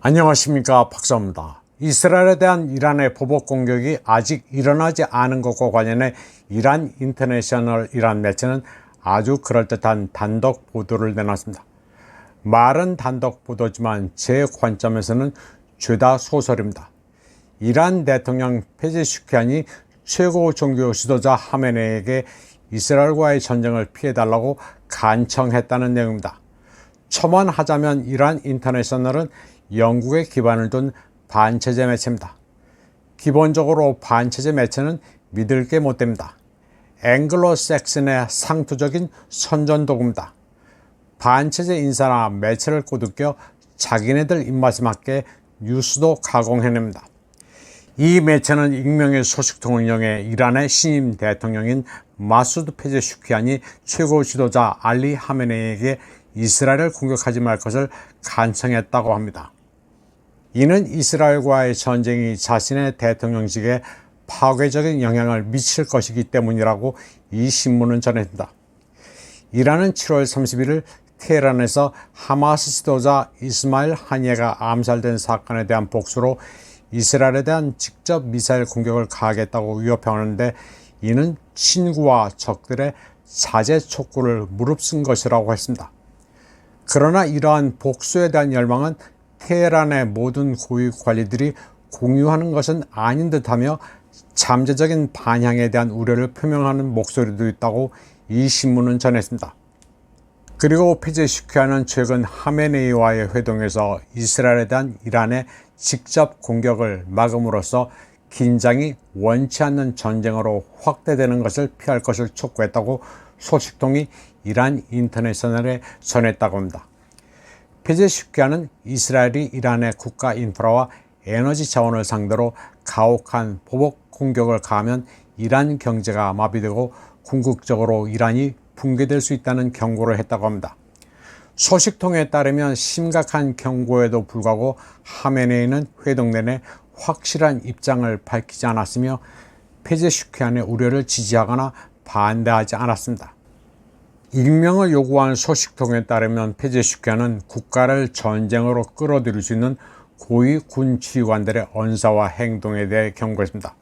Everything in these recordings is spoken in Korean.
안녕하십니까 박사입니다. 이스라엘에 대한 이란의 보복 공격이 아직 일어나지 않은 것과 관련해 이란 인터내셔널 이란 매체는 아주 그럴듯한 단독 보도를 내놨습니다. 말은 단독 보도지만 제 관점에서는 죄다 소설입니다. 이란 대통령 페제슈키안이 최고 종교 지도자 하메네에게 이스라엘과의 전쟁을 피해달라고 간청했다는 내용입니다. 첨언하자면 이란 인터내셔널은 영국에 기반을 둔 반체제 매체입니다. 기본적으로 반체제 매체는 믿을 게 못 됩니다. 앵글로 섹슨의 상투적인 선전 도구입니다. 반체제 인사나 매체를 꼬드겨 자기네들 입맛에 맞게 뉴스도 가공해냅니다. 이 매체는 익명의 소식통을 이용해 이란의 신임 대통령인 마수드 페제슈키안이 최고 지도자 알리 하메네에게 이스라엘을 공격하지 말 것을 간청했다고 합니다. 이는 이스라엘과의 전쟁이 자신의 대통령직에 파괴적인 영향을 미칠 것이기 때문이라고 이 신문은 전했다. 이란은 7월 31일 테헤란에서 하마스 지도자 이스마일 하니에가 암살된 사건에 대한 복수로 이스라엘에 대한 직접 미사일 공격을 가하겠다고 위협하는데 이는 친구와 적들의 자제 촉구를 무릅쓴 것이라고 했습니다. 그러나 이러한 복수에 대한 열망은 테헤란의 모든 고위 관리들이 공유하는 것은 아닌 듯하며 잠재적인 반향에 대한 우려를 표명하는 목소리도 있다고 이 신문은 전했습니다. 그리고 페제슈키아는 최근 하메네이와의 회동에서 이스라엘에 대한 이란의 직접 공격을 막음으로써 긴장이 원치 않는 전쟁으로 확대되는 것을 피할 것을 촉구했다고 소식통이 이란 인터내셔널에 전했다고 합니다. 페제슈키아는 이스라엘이 이란의 국가 인프라와 에너지 자원을 상대로 가혹한 보복 공격을 가하면 이란 경제가 마비되고 궁극적으로 이란이 붕괴될 수 있다는 경고를 했다고 합니다. 소식통에 따르면 심각한 경고에도 불구하고 하메네이는 회동 내내 확실한 입장을 밝히지 않았으며 페제슈키안의 우려를 지지하거나 반대하지 않았습니다. 익명을 요구한 소식통에 따르면 페제슈키안은 국가를 전쟁으로 끌어들일 수 있는 고위 군 지휘관들의 언사와 행동에 대해 경고했습니다.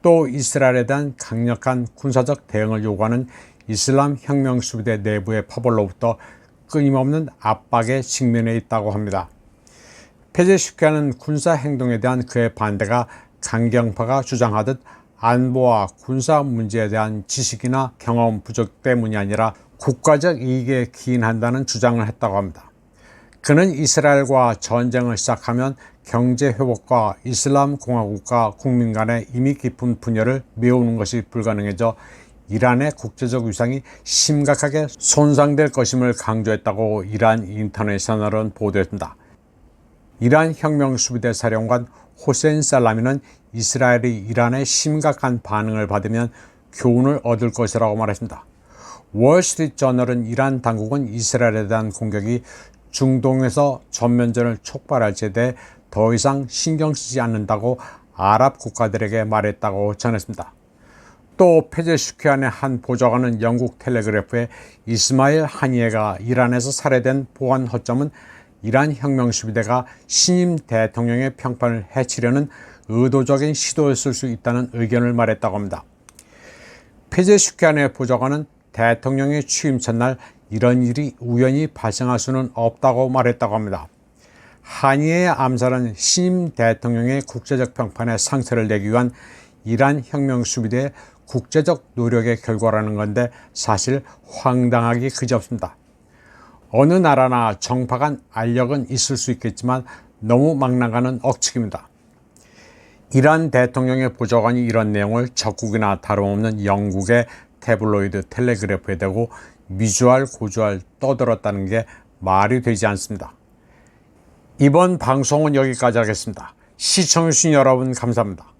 또 이스라엘에 대한 강력한 군사적 대응을 요구하는 이슬람 혁명 수비대 내부의 파벌로부터 끊임없는 압박에 직면해 있다고 합니다. 페제슈키안은 군사 행동에 대한 그의 반대가 강경파가 주장하듯 안보와 군사 문제에 대한 지식이나 경험 부족 때문이 아니라 국가적 이익에 기인한다는 주장을 했다고 합니다. 그는 이스라엘과 전쟁을 시작하면 경제 회복과 이슬람 공화국과 국민 간의 이미 깊은 분열을 메우는 것이 불가능해져 이란의 국제적 위상이 심각하게 손상될 것임을 강조했다고 이란 인터내셔널은 보도했습니다. 이란 혁명 수비대 사령관 호센 살라미는 이스라엘이 이란의 심각한 반응을 받으면 교훈을 얻을 것이라고 말했습니다. 월스트리트 저널은 이란 당국은 이스라엘에 대한 공격이 중동에서 전면전을 촉발할지에 대해 더 이상 신경 쓰지 않는다고 아랍 국가들에게 말했다고 전했습니다. 또 페제슈키안의 한 보좌관은 영국 텔레그래프에 이스마일 하니에가 이란에서 살해된 보안 허점은 이란 혁명수비대가 신임 대통령의 평판을 해치려는 의도적인 시도였을 수 있다는 의견을 말했다고 합니다. 페제슈키안의 보좌관은 대통령의 취임 첫날 이런 일이 우연히 발생할 수는 없다고 말했다고 합니다. 한이의 암살은 신임 대통령의 국제적 평판에 상처를 내기 위한 이란 혁명 수비대의 국제적 노력의 결과라는 건데 사실 황당하기 그지없습니다. 어느 나라나 정파 간 알력은 있을 수 있겠지만 너무 막 나가는 억측입니다. 이란 대통령의 보좌관이 이런 내용을 적국이나 다름없는 영국의 태블로이드 텔레그래프에 대고 미주알 고주알 떠들었다는 게 말이 되지 않습니다. 이번 방송은 여기까지 하겠습니다. 시청해주신 여러분 감사합니다.